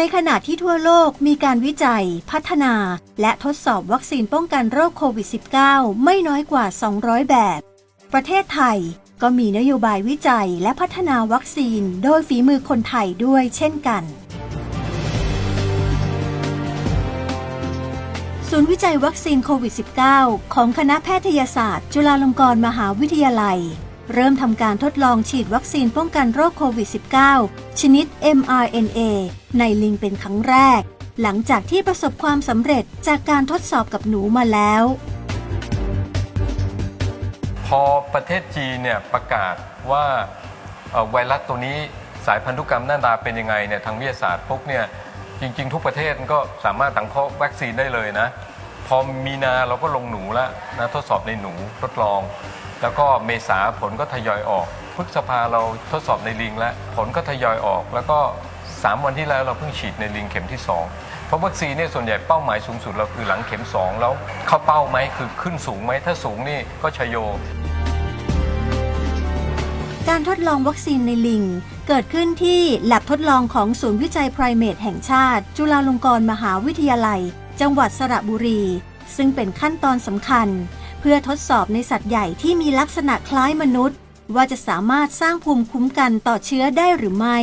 ในขณะที่ทั่วโลกมีการวิจัย พัฒนา และทดสอบวัคซีนป้องกันโรคโควิด -19 ไม่น้อยกว่า 200 แบบ ประเทศไทยก็มีนโยบายวิจัยและพัฒนาวัคซีนโดยฝีมือคนไทยด้วยเช่นกัน ศูนย์วิจัยวัคซีนโควิด -19 ของคณะแพทยศาสตร์ จุฬาลงกรณ์มหาวิทยาลัย เริ่มทำการทดลองฉีดวัคซีนป้องกันโรคโควิด -19 ชนิด mRNA ในลิงเป็นครั้งแรก หลังจากที่ประสบความสำเร็จจากการทดสอบกับหนูมาแล้ว พอประเทศจีนเนี่ยประกาศว่าไวรัสตัวนี้สายพันธุกรรมหน้าตาเป็นยังไงเนี่ยทางวิทยาศาสตร์พวกเนี่ยจริง ๆ ทุกประเทศก็สามารถสังเคราะห์วัคซีนได้เลยนะ พอมีนาเราก็ลงหนูแล้วนะทดสอบในหนูทดลอง แล้วก็เมษาผลก็ทยอยออกพฤษภาเราทดสอบในลิงแล้วผลก็ทยอยออก แล้วก็ 3 วันที่แล้วเราเพิ่งฉีดในลิงเข็มที่ 2 เพราะวัคซีนเนี่ยส่วนใหญ่เป้าหมายสูงสุดเราคือหลังเข็ม 2 แล้วเข้าเป้าไหมคือขึ้นสูงไหมถ้าสูงนี่ก็ชยโย การทดลองวัคซีนในลิง เกิดขึ้นที่แลบทดลองของศูนย์วิจัยไพรเมตแห่งชาติ จุฬาลงกรณ์มหาวิทยาลัย จังหวัดสระบุรี ซึ่งเป็นขั้นตอนสำคัญ เพื่อทดสอบในสัตว์ใหญ่ที่มีลักษณะคล้ายมนุษย์ ว่าจะสามารถสร้างภูมิคุ้มกันต่อเชื้อได้หรือไม่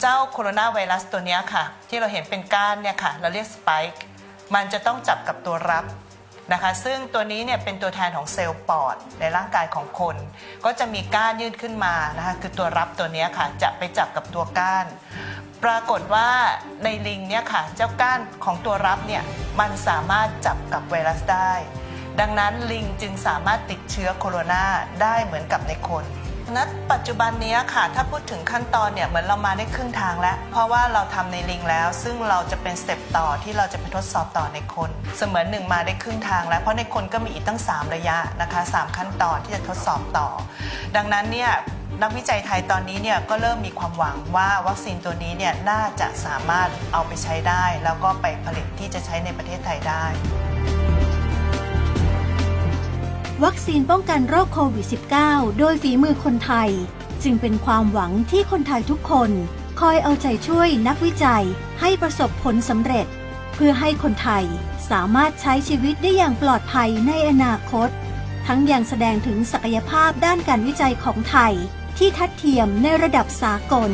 เจ้าโคโรนาไวรัสตัวนี้ค่ะ ที่เราเห็นเป็นก้านเนี่ยค่ะ เราเรียกสไปค์มันจะต้องจับกับตัวรับนะคะ ซึ่งตัวนี้เนี่ยเป็นตัวแทนของเซลล์ปอดในร่างกายของคน ก็จะมีก้านยื่นขึ้นมานะคะ คือตัวรับตัวนี้ค่ะ จะไปจับกับตัวก้าน ปรากฏว่าในลิงเนี่ยค่ะเจ้าก้านของตัวรับเนี่ยมันสามารถจับกับไวรัสได้ ดังนั้นลิงจึงสามารถติดเชื้อโคโรนาได้เหมือนกับในคนณปัจจุบันนี้ค่ะ ถ้าพูดถึงขั้นตอนเนี่ยเหมือนเรามาได้ครึ่งทางแล้ว เพราะว่าเราทำในลิงแล้ว ซึ่งเราจะเป็นสเต็ปต่อที่เราจะไปทดสอบต่อในคน เสมือนหนึ่งมาได้ครึ่งทางแล้ว เพราะในคนก็มีอีกตั้ง 3 ระยะนะคะ 3 ขั้นตอนที่จะทดสอบต่อ ดังนั้นเนี่ย นักวิจัยไทยตอนนี้เนี่ยก็เริ่มมีความหวังว่าวัคซีนตัวนี้เนี่ยน่าจะสามารถเอาไปใช้ได้ แล้วก็ไปผลิตที่จะใช้ในประเทศไทยได้ วัคซีนป้องกันโรคโควิด -19 โดยฝีมือคนไทย จึงเป็นความหวังที่คนไทยทุกคน คอยเอาใจช่วยนักวิจัยให้ประสบผลสำเร็จ เพื่อให้คนไทยสามารถใช้ชีวิตได้อย่างปลอดภัยในอนาคตทั้งยังแสดงถึงศักยภาพด้านการวิจัยของไทย ที่ทัดเทียมในระดับสากล